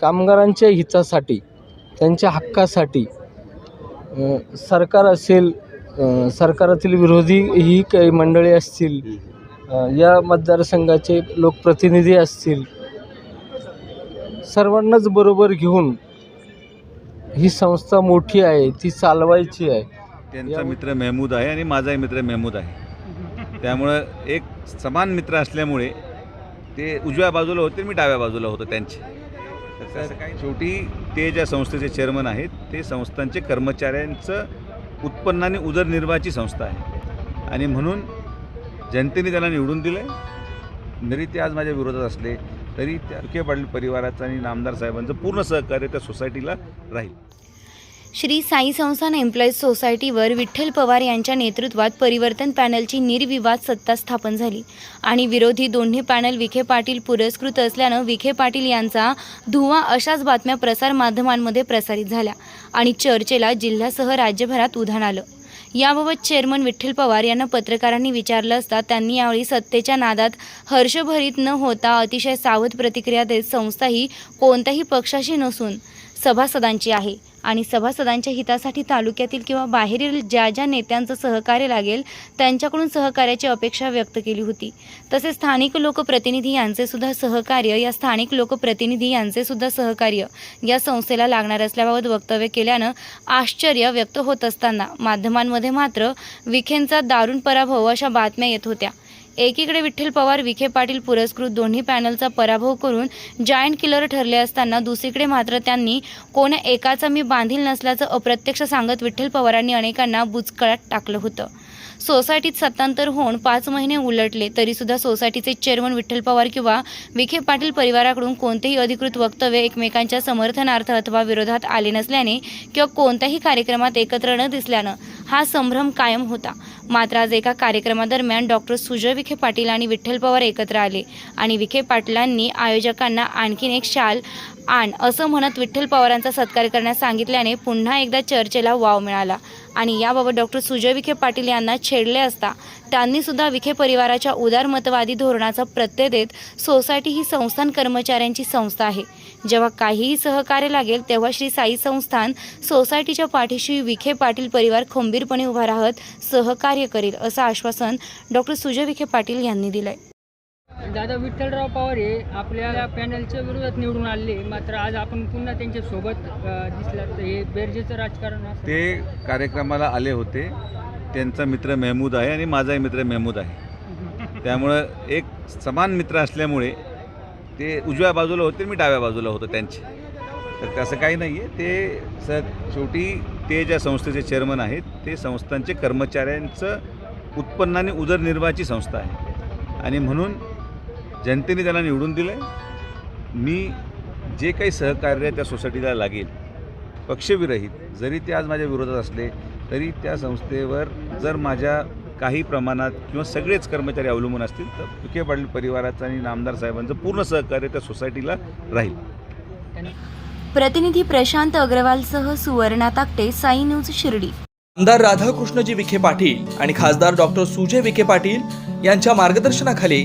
कामगारांच्या हितासाठी त्यांच्या हक्कासाठी सरकार असेल सरकारातील विरोधी ही काही मंडळी असतील या मतदारसंघाचे लोकप्रतिनिधी असतील सर्वांनाच बरोबर घेऊन ही संस्था मोठी आहे ती चालवायची आहे. त्यांचा मित्र मेहमूद आहे आणि माझाही मित्र मेहमूद आहे. त्यामुळं एक समान मित्र असल्यामुळे ते उजव्या बाजूला होते मी डाव्या बाजूला होतो त्यांचे. तर काही शेवटी ते ज्या संस्थेचे चेअरमन आहेत ते संस्थांचे कर्मचाऱ्यांचं उत्पन्न आणि उदरनिर्वाहाची संस्था आहे. आणि म्हणून जनतेने त्याला निवडून दिलं आहे जरी ते आज माझ्या विरोधात असले तरी त्या विखे पाटील परिवाराचं आणि नामदार साहेबांचं पूर्ण सहकार्य त्या सोसायटीला राहील. श्री साई संस्थान एम्प्लॉईज सोसायटीवर विठ्ठल पवार यांच्या नेतृत्वात परिवर्तन पॅनलची निर्विवाद सत्ता स्थापन झाली. आणि विरोधी दोन्ही पॅनल विखे पाटील पुरस्कृत असल्यानं विखे पाटील यांचा धुवा अशाच बातम्या प्रसारमाध्यमांमध्ये प्रसारित झाल्या आणि चर्चेला जिल्ह्यासह राज्यभरात उधाण आलं. याबाबत चेअरमन विठ्ठल पवार यांना पत्रकारांनी विचारलं असता त्यांनी यावेळी सत्तेच्या नादात हर्षभरीत न होता अतिशय सावध प्रतिक्रिया देत संस्था ही कोणत्याही पक्षाशी नसून सभासदांची आहे. आणि सभासदांच्या हितासाठी तालुक्यातील किंवा बाहेरील ज्या ज्या नेत्यांचं सहकार्य लागेल त्यांच्याकडून सहकार्याची अपेक्षा व्यक्त केली होती. तसेच स्थानिक लोकप्रतिनिधी यांचे सुद्धा सहकार्य या स्थानिक लोकप्रतिनिधी यांचे सुद्धा सहकार्य या संस्थेला लागणार असल्याबाबत वक्तव्य केल्यानं आश्चर्य व्यक्त होत असताना माध्यमांमध्ये मात्र विखेंचा दारुण पराभव अशा बातम्या येत होत्या. एकीकडे विठ्ठल पवार विखे पाटील पुरस्कृत दोन्ही पॅनलचा पराभव करून जायंट किलर ठरले असताना दुसरीकडे मात्र त्यांनी कोण्या एकाचा मी बांधील नसल्याचं अप्रत्यक्ष सांगत विठ्ठल पवारांनी अनेकांना बुचकळ्यात टाकलं होतं. सोसायटीत सत्तांतर होऊन पाच महिने उलटले तरीसुद्धा सोसायटीचे चेअरमन विठ्ठल पवार किंवा विखे पाटील परिवाराकडून कोणतेही अधिकृत वक्तव्य एकमेकांच्या समर्थनार्थ अथवा विरोधात आले नसल्याने किंवा कोणत्याही कार्यक्रमात एकत्र न दिसल्यानं हा संभ्रम कायम होता. मात्र आज एका कार्यक्रमादरम्यान डॉक्टर सुजय विखे पाटील आणि विठ्ठल पवार एकत्र आले आणि विखे पाटलांनी आयोजकांना आणखीन एक शाल आण असं म्हणत विठ्ठल पवारांचा सत्कार करण्यास सांगितल्याने पुन्हा एकदा चर्चेला वाव मिळाला. आणि याबाबत डॉक्टर सुजय विखे पाटील यांना छेडले असता त्यांनी सुद्धा विखे परिवाराच्या उदारमतवादी धोरणाचा प्रत्यय देत सोसायटी ही संस्थान कर्मचाऱ्यांची संस्था आहे. जेव्हा काहीही सहकार्य लागेल तेव्हा श्री साई संस्थान सोसायटीच्या पाठीशी विखे पाटील परिवार खंबीरपणे उभा राहत सहकार्य करेल असं आश्वासन डॉक्टर सुजय विखे पाटील यांनी दिलंय. दादा विठ्ठलराव पवार हे आपल्या पॅनलच्या विरोधात निवडून आले. मात्र आज आपण पुन्हा त्यांच्यासोबत दिसला तर हे बेरजेचं राजकारण ते कार्यक्रमाला आले होते. त्यांचा मित्र मेहमूद आहे आणि माझाही मित्र मेहमूद आहे. त्यामुळं एक समान मित्र असल्यामुळे ते उजव्या बाजूला होते मी डाव्या बाजूला होतो त्यांचे. तर तसं काही नाही आहे ते सर शेवटी ते ज्या संस्थेचे चेअरमन आहेत ते संस्थांचे कर्मचाऱ्यांचं उत्पन्न आणि उदरनिर्वाहाची संस्था आहे. आणि म्हणून जनतेने त्याला निवडून दिलं आहे मी जे काही सहकार्य त्या सोसायटीला लागेल पक्षविरहित जरी ते आज माझ्या विरोधात असले तरी त्या संस्थेवर जर माझ्या काही प्रमाणात किंवा सगळेच कर्मचारी अवलंबून असतील तर विखे पाटील परिवाराचं आणि नामदार साहेबांचं पूर्ण सहकार्य त्या सोसायटीला राहील. प्रतिनिधी प्रशांत अग्रवालसह सुवर्णा ताकटे साई न्यूज शिर्डी. आमदार राधाकृष्णजी विखे पाटील आणि खासदार डॉक्टर सुजय विखे पाटील यांच्या मार्गदर्शनाखाली